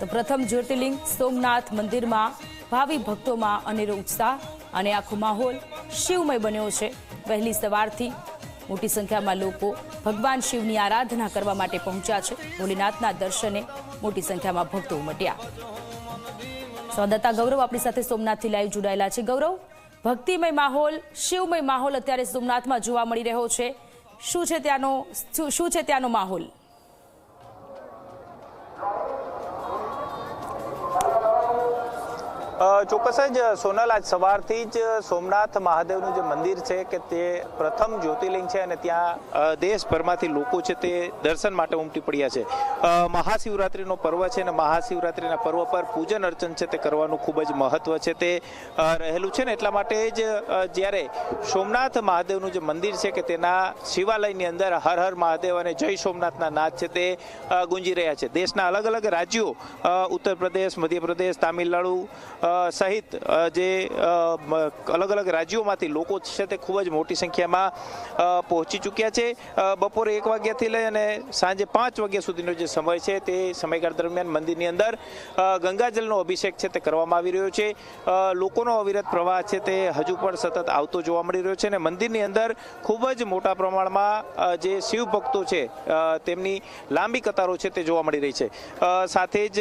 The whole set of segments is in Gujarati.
તો પ્રથમ જ્યોતિર્લિંગ સોમનાથ મંદિરમાં ભાવિ ભક્તોમાં અનેરો ઉત્સાહ અને આખો માહોલ શિવમય બન્યો છે. વહેલી સવારથી મોટી સંખ્યામાં લોકો ભગવાન શિવની આરાધના કરવા માટે પહોંચ્યા છે. ભોલેનાથના દર્શને મોટી સંખ્યામાં ભક્તો ઉમટ્યા. સંવાદદાતા ગૌરવ આપણી સાથે સોમનાથથી લાઈવ જોડાયેલા છે. ગૌરવ, ભક્તિમય માહોલ, શિવમય માહોલ અત્યારે સોમનાથમાં જોવા મળી રહ્યો છે. શું છે ત્યાંનો શું- છે ત્યાંનો માહોલ? 어, ચોક્કસ જ સોનલ, આજ સવારથી જ સોમનાથ મહાદેવનું જે મંદિર છે કે તે પ્રથમ જ્યોતિર્લિંગ છે અને ત્યાં દેશભરમાંથી લોકો છે તે દર્શન માટે ઉમટી પડ્યા છે. મહાશિવરાત્રિનો પર્વ છે અને મહાશિવરાત્રિના પર્વ પર પૂજન અર્ચન છે તે કરવાનું ખૂબ જ મહત્વ છે તે રહેલું છે ને એટલા માટે જ જ્યારે સોમનાથ મહાદેવનું જે મંદિર છે કે તેના શિવાલયની અંદર હર હર મહાદેવ અને જય સોમનાથના નાદ છે તે ગુંજી રહ્યા છે. દેશના અલગ અલગ રાજ્યો ઉત્તર પ્રદેશ મધ્યપ્રદેશ, તામિલનાડુ સહિત જે અલગ અલગ રાજ્યોમાંથી લોકો છે તે ખૂબ જ મોટી સંખ્યામાં પહોંચી ચૂક્યા છે. બપોરે એક વાગ્યાથી લઈ અને સાંજે પાંચ વાગ્યા સુધીનો જે સમય છે તે સમયગાળા દરમિયાન મંદિરની અંદર ગંગાજલનો અભિષેક છે તે કરવામાં આવી રહ્યો છે. લોકોનો અવિરત પ્રવાહ છે તે હજુ પણ સતત આવતો જોવા મળી રહ્યો છે અને મંદિરની અંદર ખૂબ જ મોટા પ્રમાણમાં જે શિવ ભક્તો છે તેમની લાંબી કતારો છે તે જોવા મળી રહી છે. સાથે જ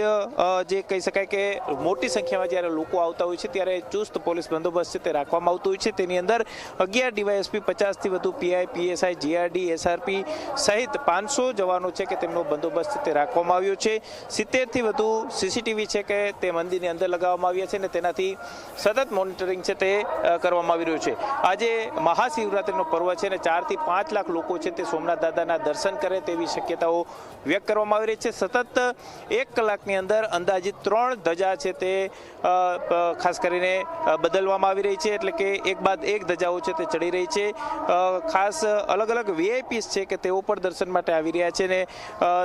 જે કહી શકાય કે મોટી સંખ્યામાં જ્યારે લોકો આવતા હોય છે ત્યારે ચુસ્ત પોલીસ બંદોબસ્ત છે તે રાખવામાં આવતો હોય છે. તેની અંદર અગિયાર ડીવાયએસપી, પચાસથી વધુ પીઆઈ, પીએસઆઈ, જીઆરડી, એસઆરપી સહિત પાંચસો જવાનો છે કે તેમનો બંદોબસ્ત તે રાખવામાં આવ્યો છે. સિત્તેરથી વધુ સીસીટીવી છે કે તે મંદિરની અંદર લગાવવામાં આવ્યા છે અને તેનાથી સતત મોનિટરિંગ છે તે કરવામાં આવી રહ્યું છે. આજે મહાશિવરાત્રિનો પર્વ છે અને ચારથી પાંચ લાખ લોકો છે તે સોમનાથ દાદાના દર્શન કરે તેવી શક્યતાઓ વ્યક્ત કરવામાં આવી રહી છે. સતત એક કલાકની અંદર અંદાજિત ત્રણ ધજા છે તે ખાસ કરીને બદલવામાં આવી રહી છે. એટલે કે એક બાદ એક ધજાઓ છે તે ચડી રહી છે. ખાસ અલગ અલગ વીઆઈપીસ છે કે તેઓ પણ દર્શન માટે આવી રહ્યા છે ને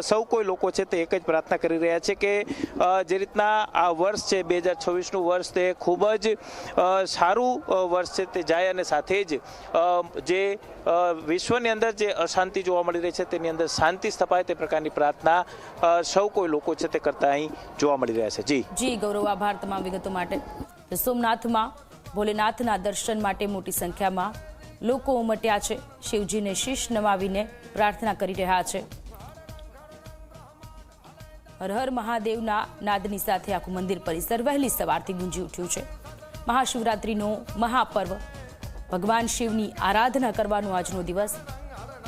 સૌ કોઈ લોકો છે તે એક જ પ્રાર્થના કરી રહ્યા છે કે જે રીતના આ વર્ષ છે, બે હજાર છવ્વીસનું વર્ષ તે ખૂબ જ સારું વર્ષ છે તે જાય અને સાથે જ જે વિશ્વની અંદર જે અશાંતિ જોવા મળી રહી છે તેની અંદર શાંતિ સ્થપાય તે પ્રકારની પ્રાર્થના સૌ કોઈ લોકો છે તે કરતા અહીં જોવા મળી રહ્યા છે. જી. જી, ગૌરવ આભાર તમામ વિગતો માટે. સોમનાથમાં, ભોલેનાથના દર્શન માટે મોટી સંખ્યામાં લોકો ઉમટ્યા છે. શિવજીને શીશ નમાવીને પ્રાર્થના કરી રહ્યા છે. હર હર મહાદેવના નાદની સાથે આખું મંદિર પરિસર વહેલી સવારથી ગુંજી ઉઠ્યું છે. મહાશિવરાત્રિનો મહાપર્વ. ભગવાન શિવની આરાધના કરવાનો આજનો દિવસ.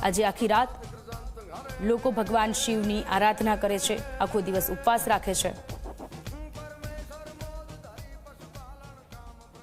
આજે આખી રાત લોકો ભગવાન શિવની આરાધના કરે છે. આખો દિવસ ઉપવાસ રાખે છે.